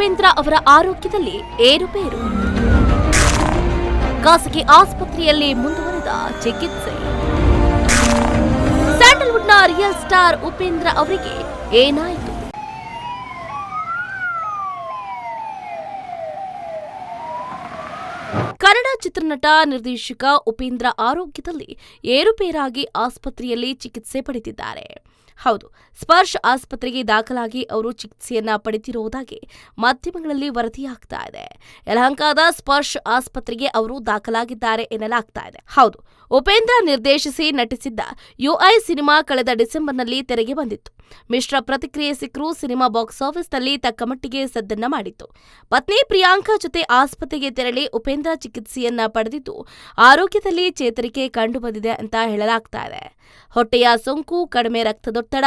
ಉಪೇಂದ್ರ ಅವರ ಆರೋಗ್ಯದಲ್ಲಿ ಏರುಪೇರು. ಖಾಸಗಿ ಆಸ್ಪತ್ರೆಯಲ್ಲಿ ಮುಂದುವರೆದ ಚಿಕಿತ್ಸೆ. ಸ್ಯಾಂಡಲ್ವುಡ್ನ ರಿಯಲ್ ಸ್ಟಾರ್ ಉಪೇಂದ್ರ ಅವರಿಗೆ ಏನಾಯಿತು? ಚಿತ್ರನಟ ನಿರ್ದೇಶಕ ಉಪೇಂದ್ರ ಆರೋಗ್ಯದಲ್ಲಿ ಏರುಪೇರಾಗಿ ಆಸ್ಪತ್ರೆಯಲ್ಲಿ ಚಿಕಿತ್ಸೆ ಪಡೆದಿದ್ದಾರೆ. ಹೌದು, ಸ್ಪರ್ಶ್ ಆಸ್ಪತ್ರೆಗೆ ದಾಖಲಾಗಿ ಅವರು ಚಿಕಿತ್ಸೆಯನ್ನ ಪಡೆದಿರುವುದಾಗಿ ಮಾಧ್ಯಮಗಳಲ್ಲಿ ವರದಿಯಾಗ್ತಾ ಇದೆ. ಯಲಹಂಕದ ಸ್ಪರ್ಶ್ ಆಸ್ಪತ್ರೆಗೆ ಅವರು ದಾಖಲಾಗಿದ್ದಾರೆ ಎನ್ನಲಾಗ್ತಾ ಇದೆ. ಹೌದು, ಉಪೇಂದ್ರ ನಿರ್ದೇಶಿಸಿ ನಟಿಸಿದ್ದ ಯುಐ ಸಿನಿಮಾ ಕಳೆದ ಡಿಸೆಂಬರ್ನಲ್ಲಿ ತೆರೆಗೆ ಬಂದಿತ್ತು. ಮಿಶ್ರ ಪ್ರತಿಕ್ರಿಯೆ ಸಿಕ್ಕರೂ ಸಿನಿಮಾ ಬಾಕ್ಸ್ ಆಫೀಸ್ನಲ್ಲಿ ತಕ್ಕಮಟ್ಟಿಗೆ ಸದ್ದನ್ನ ಮಾಡಿತ್ತು. ಪತ್ನಿ ಪ್ರಿಯಾಂಕಾ ಜೊತೆ ಆಸ್ಪತ್ರೆಗೆ ತೆರಳಿ ಉಪೇಂದ್ರ ಚಿಕಿತ್ಸೆಯನ್ನ ಪಡೆದಿದ್ದು ಆರೋಗ್ಯದಲ್ಲಿ ಚೇತರಿಕೆ ಕಂಡುಬಂದಿದೆ ಅಂತ ಹೇಳಲಾಗ್ತಾ ಇದೆ. ಹೊಟ್ಟೆಯ ಸೋಂಕು, ಕಡಿಮೆ ರಕ್ತದೊತ್ತಡ,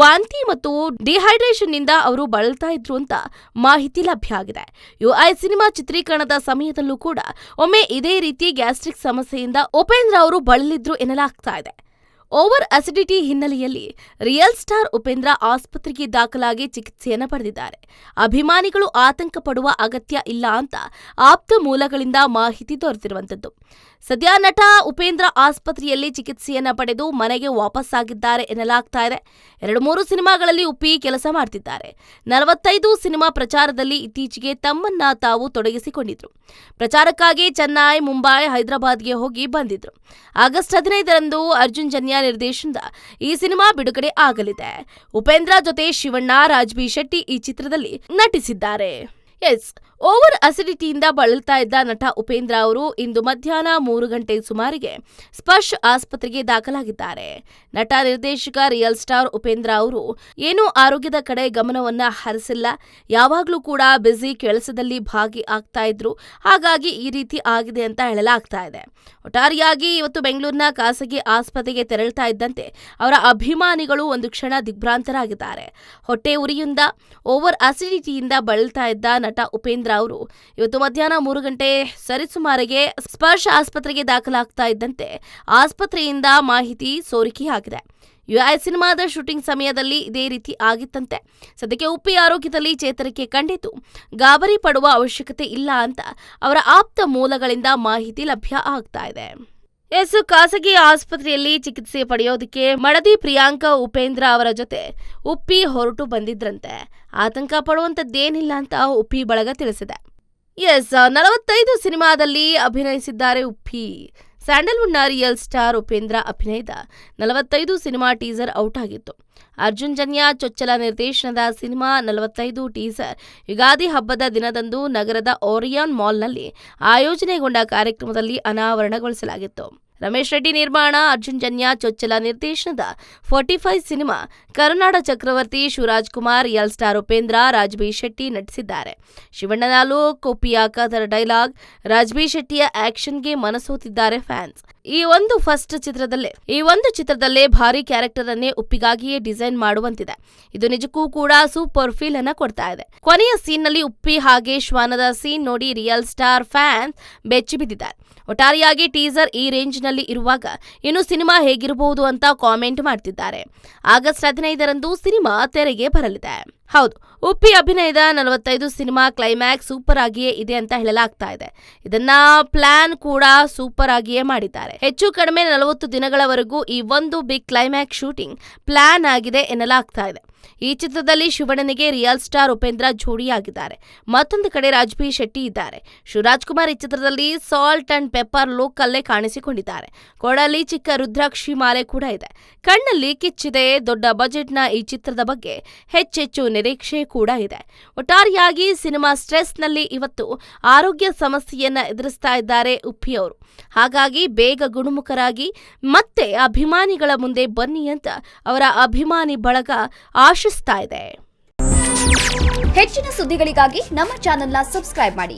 ವಾಂತಿ ಮತ್ತು ಡಿಹೈಡ್ರೇಷನ್ನಿಂದ ಅವರು ಬಳಲ್ತಾ ಇದ್ರು ಅಂತ ಮಾಹಿತಿ ಲಭ್ಯ ಆಗಿದೆ. ಯುಐ ಸಿನಿಮಾ ಚಿತ್ರೀಕರಣದ ಸಮಯದಲ್ಲೂ ಕೂಡ ಒಮ್ಮೆ ಇದೇ ರೀತಿ ಗ್ಯಾಸ್ಟ್ರಿಕ್ ಸಮಸ್ಯೆಯಿಂದ ಉಪೇಂದ್ರ ಅವರು ಬಳಲಿದ್ರು ಎನ್ನಲಾಗ್ತಾ ಇದೆ. ಓವರ್ ಅಸಿಡಿಟಿ ಹಿನ್ನೆಲೆಯಲ್ಲಿ ರಿಯಲ್ ಸ್ಟಾರ್ ಉಪೇಂದ್ರ ಆಸ್ಪತ್ರೆಗೆ ದಾಖಲಾಗಿ ಚಿಕಿತ್ಸೆಯನ್ನು ಪಡೆದಿದ್ದಾರೆ. ಅಭಿಮಾನಿಗಳು ಆತಂಕ ಪಡುವ ಅಗತ್ಯ ಇಲ್ಲ ಅಂತ ಆಪ್ತ ಮೂಲಗಳಿಂದ ಮಾಹಿತಿ ದೊರೆತಿರುವಂತದ್ದು ಸದ್ಯ ನಟ ಉಪೇಂದ್ರ ಆಸ್ಪತ್ರೆಯಲ್ಲಿ ಚಿಕಿತ್ಸೆಯನ್ನ ಪಡೆದು ಮನೆಗೆ ವಾಪಸ್ಸಾಗಿದ್ದಾರೆ ಎನ್ನಲಾಗ್ತಾ ಇದೆ. ಎರಡು ಮೂರು ಸಿನಿಮಾಗಳಲ್ಲಿ ಉಪ್ಪಿ ಕೆಲಸ ಮಾಡ್ತಿದ್ದಾರೆ. ನಲವತ್ತೈದು ಸಿನಿಮಾ ಪ್ರಚಾರದಲ್ಲಿ ಇತ್ತೀಚೆಗೆ ತಮ್ಮನ್ನ ತಾವು ತೊಡಗಿಸಿಕೊಂಡಿದ್ರು. ಪ್ರಚಾರಕ್ಕಾಗಿ ಚೆನ್ನೈ, ಮುಂಬೈ, ಹೈದರಾಬಾದ್ಗೆ ಹೋಗಿ ಬಂದಿದ್ರು. ಆಗಸ್ಟ್ ಹದಿನೈದರಂದು ಅರ್ಜುನ್ ಜನ್ಯ ನಿರ್ದೇಶನದ ಈ ಸಿನಿಮಾ ಬಿಡುಗಡೆ ಆಗಲಿದೆ. ಉಪೇಂದ್ರ ಜೊತೆ ಶಿವಣ್ಣ ರಾಜ್ಬಿ ಶೆಟ್ಟಿ ಈ ಚಿತ್ರದಲ್ಲಿ ನಟಿಸಿದ್ದಾರೆ. ಎಸ್, ಓವರ್ ಅಸಿಡಿಟಿಯಿಂದ ಬಳಲ್ತಾ ಇದ್ದ ನಟ ಉಪೇಂದ್ರ ಅವರು ಇಂದು ಮಧ್ಯಾಹ್ನ ಮೂರು ಗಂಟೆ ಸುಮಾರಿಗೆ ಸ್ಪರ್ಶ್ ಆಸ್ಪತ್ರೆಗೆ ದಾಖಲಾಗಿದ್ದಾರೆ. ನಟ ನಿರ್ದೇಶಕ, ರಿಯಲ್ ಸ್ಟಾರ್ ಉಪೇಂದ್ರ ಅವರು ಏನೂ ಆರೋಗ್ಯದ ಕಡೆ ಗಮನವನ್ನ ಹರಿಸಿಲ್ಲ. ಯಾವಾಗಲೂ ಕೂಡ ಬ್ಯುಸಿ ಕೆಲಸದಲ್ಲಿ ಭಾಗಿ ಆಗ್ತಾ ಇದ್ರು. ಹಾಗಾಗಿ ಈ ರೀತಿ ಆಗಿದೆ ಅಂತ ಹೇಳಲಾಗ್ತಾ ಇದೆ. ಒಟ್ಟಾರೆಯಾಗಿ ಇವತ್ತು ಬೆಂಗಳೂರಿನ ಖಾಸಗಿ ಆಸ್ಪತ್ರೆಗೆ ತೆರಳ್ತಾ ಇದ್ದಂತೆ ಅವರ ಅಭಿಮಾನಿಗಳು ಒಂದು ಕ್ಷಣ ದಿಗ್ಭ್ರಾಂತರಾಗಿದ್ದಾರೆ. ಹೊಟ್ಟೆ ಉರಿಯಿಂದ, ಓವರ್ ಅಸಿಡಿಟಿಯಿಂದ ಬಳಲ್ತಾ ಇದ್ದ ನಟ ಉಪೇಂದ್ರ ಅವರು. ಇವತ್ತು ಮಧ್ಯಾಹ್ನ ಮೂರು ಗಂಟೆ ಸರಿಸುಮಾರಿಗೆ ಸ್ಪರ್ಶ ಆಸ್ಪತ್ರೆಗೆ ದಾಖಲಾಗ್ತಾ ಇದ್ದಂತೆ ಆಸ್ಪತ್ರೆಯಿಂದ ಮಾಹಿತಿ ಸೋರಿಕೆ ಆಗಿದೆ. ಯುಐ ಸಿನಿಮಾದ ಶೂಟಿಂಗ್ ಸಮಯದಲ್ಲಿ ಇದೇ ರೀತಿ ಆಗಿತ್ತಂತೆ. ಸದ್ಯಕ್ಕೆ ಉಪ್ಪಿ ಆರೋಗ್ಯದಲ್ಲಿ ಚೇತರಿಕೆ ಕಂಡಿತು ಗಾಬರಿ ಪಡುವ ಅವಶ್ಯಕತೆ ಇಲ್ಲ ಅಂತ ಅವರ ಆಪ್ತ ಮೂಲಗಳಿಂದ ಮಾಹಿತಿ ಲಭ್ಯ ಆಗ್ತಾ ಇದೆ. ಎಸ್ ಖಾಸಗಿ ಆಸ್ಪತ್ರೆಯಲ್ಲಿ ಚಿಕಿತ್ಸೆ ಪಡೆಯೋದಕ್ಕೆ ಮಡದಿ ಪ್ರಿಯಾಂಕಾ ಉಪೇಂದ್ರ ಅವರ ಜೊತೆ ಉಪ್ಪಿ ಹೊರಟು ಬಂದಿದ್ರಂತೆ. ಆತಂಕ ಪಡುವಂತದ್ದೇನಿಲ್ಲ ಅಂತ ಉಪ್ಪಿ ಬಳಗ ತಿಳಿಸಿದೆ. ಎಸ್, ನಲವತ್ತೈದು ಸಿನಿಮಾದಲ್ಲಿ ಅಭಿನಯಿಸಿದ್ದಾರೆ ಉಪ್ಪಿ. ಸ್ಯಾಂಡಲ್ವುಡ್ನ ರಿಯಲ್ ಸ್ಟಾರ್ ಉಪೇಂದ್ರ ಅಭಿನಯದ ನಲವತ್ತೈದು ಸಿನಿಮಾ ಟೀಸರ್ ಔಟ್ ಆಗಿತ್ತು. ಅರ್ಜುನ್ ಜನ್ಯ ಚೊಚ್ಚಲ ನಿರ್ದೇಶನದ ಸಿನಿಮಾ ನಲವತ್ತೈದು ಟೀಸರ್ ಯುಗಾದಿ ಹಬ್ಬದ ದಿನದಂದು ನಗರದ ಓರಿಯಾನ್ ಮಾಲ್ನಲ್ಲಿ ಆಯೋಜನೆಗೊಂಡ ಕಾರ್ಯಕ್ರಮದಲ್ಲಿ ಅನಾವರಣಗೊಳಿಸಲಾಗಿತ್ತು. ರಮೇಶ್ ರೆಡ್ಡಿ ನಿರ್ಮಾಣ, ಅರ್ಜುನ್ ಜನ್ಯ ಚೊಚ್ಚಲ ನಿರ್ದೇಶನದ ಫೋರ್ಟಿ ಫೈವ್ ಸಿನಿಮಾ, ಕರುನಾಡ ಚಕ್ರವರ್ತಿ ಶಿವರಾಜ್ ಕುಮಾರ್ ಎಲ್ ಸ್ಟಾರ್ ಉಪೇಂದ್ರ, ರಾಜ್ಬಿ ಶೆಟ್ಟಿ ನಟಿಸಿದ್ದಾರೆ. ಶಿವಣ್ಣನಾಲು ಕೋಪಿಯಾಕದರ ಡೈಲಾಗ್, ರಾಜ್ಬಿ ಶೆಟ್ಟಿಯ ಆಕ್ಷನ್ಗೆ ಮನಸೋತಿದ್ದಾರೆ ಫ್ಯಾನ್ಸ್. ಈ ಒಂದು ಫಸ್ಟ್ ಚಿತ್ರದಲ್ಲೇ, ಈ ಒಂದು ಚಿತ್ರದಲ್ಲೇ ಭಾರಿ ಕ್ಯಾರೆಕ್ಟರ್ ಅನ್ನೇ ಉಪ್ಪಿಗಾಗಿಯೇ ಡಿಸೈನ್ ಮಾಡುವಂತಿದೆ. ಇದು ನಿಜಕ್ಕೂ ಕೂಡ ಸೂಪರ್ ಫೀಲ್ ಅನ್ನ ಕೊಡ್ತಾ ಇದೆ. ಕೊನೆಯ ಸೀನ್ನಲ್ಲಿ ಉಪ್ಪಿ ಹಾಗೆ ಶ್ವಾನದ ಸೀನ್ ನೋಡಿ ರಿಯಲ್ ಸ್ಟಾರ್ ಫ್ಯಾನ್ಸ್ ಬೆಚ್ಚಿ ಬಿದ್ದಿದ್ದಾರೆ. ಒಟ್ಟಾರೆಯಾಗಿ ಟೀಸರ್ ಈ ರೇಂಜ್ನಲ್ಲಿ ಇರುವಾಗ ಇನ್ನು ಸಿನಿಮಾ ಹೇಗಿರಬಹುದು ಅಂತ ಕಾಮೆಂಟ್ ಮಾಡ್ತಿದ್ದಾರೆ. ಆಗಸ್ಟ್ ಹದಿನೈದರಂದು ಸಿನಿಮಾ ತೆರೆಗೆ ಬರಲಿದೆ. ಹೌದು, ಉಪ್ಪಿ ಅಭಿನಯದ ನಲವತ್ತೈದು ಸಿನಿಮಾ ಕ್ಲೈಮ್ಯಾಕ್ಸ್ ಸೂಪರ್ ಆಗಿಯೇ ಇದೆ ಅಂತ ಹೇಳಲಾಗ್ತಾ ಇದೆ. ಇದನ್ನ ಪ್ಲಾನ್ ಕೂಡ ಸೂಪರ್ ಆಗಿಯೇ ಮಾಡಿದ್ದಾರೆ. ಹೆಚ್ಚು ಕಡಿಮೆ ನಲವತ್ತು ದಿನಗಳವರೆಗೂ ಈ ಒಂದು ಬಿಗ್ ಕ್ಲೈಮ್ಯಾಕ್ಸ್ ಶೂಟಿಂಗ್ ಪ್ಲಾನ್ ಆಗಿದೆ ಎನ್ನಲಾಗ್ತಾ ಇದೆ. ಈ ಚಿತ್ರದಲ್ಲಿ ಶಿವಣ್ಣನಿಗೆ ರಿಯಲ್ ಸ್ಟಾರ್ ಉಪೇಂದ್ರ ಜೋಡಿಯಾಗಿದ್ದಾರೆ. ಮತ್ತೊಂದು ಕಡೆ ರಾಜ್ಬಿ ಶೆಟ್ಟಿ ಇದ್ದಾರೆ. ಶಿವರಾಜ್ ಕುಮಾರ್ ಈ ಚಿತ್ರದಲ್ಲಿ ಸಾಲ್ಟ್ ಅಂಡ್ ಪೆಪ್ಪರ್ ಲುಕ್ ಅಲ್ಲೇ ಕಾಣಿಸಿಕೊಂಡಿದ್ದಾರೆ. ಕೊಡಲಿ ಚಿಕ್ಕ ರುದ್ರಾಕ್ಷಿ ಮಾಲೆ ಕೂಡ ಇದೆ. ಕಣ್ಣಲ್ಲಿ ಕಿಚ್ಚಿದೆ ದೊಡ್ಡ ಬಜೆಟ್ನ ಈ ಚಿತ್ರದ ಬಗ್ಗೆ ಹೆಚ್ಚೆಚ್ಚು ನಿರೀಕ್ಷೆ ಕೂಡ ಇದೆ. ಒಟ್ಟಾರೆಯಾಗಿ ಸಿನಿಮಾ ಸ್ಟ್ರೆಸ್ನಲ್ಲಿ ಇವತ್ತು ಆರೋಗ್ಯ ಸಮಸ್ಯೆಯನ್ನ ಎದುರಿಸ್ತಾ ಇದ್ದಾರೆ ಉಪ್ಪಿಯವರು ಹಾಗಾಗಿ ಬೇಗ ಗುಣಮುಖರಾಗಿ ಮತ್ತೆ ಅಭಿಮಾನಿಗಳ ಮುಂದೆ ಬನ್ನಿ ಅಂತ ಅವರ ಅಭಿಮಾನಿ ಬಳಗ ಆಶಿಸ್ತಾ ಇದೆ. ಹೆಚ್ಚಿನ ಸುದ್ದಿಗಳಿಗಾಗಿ ನಮ್ಮ ಚಾನೆಲ್ನ ಸಬ್ಸ್ಕ್ರೈಬ್ ಮಾಡಿ.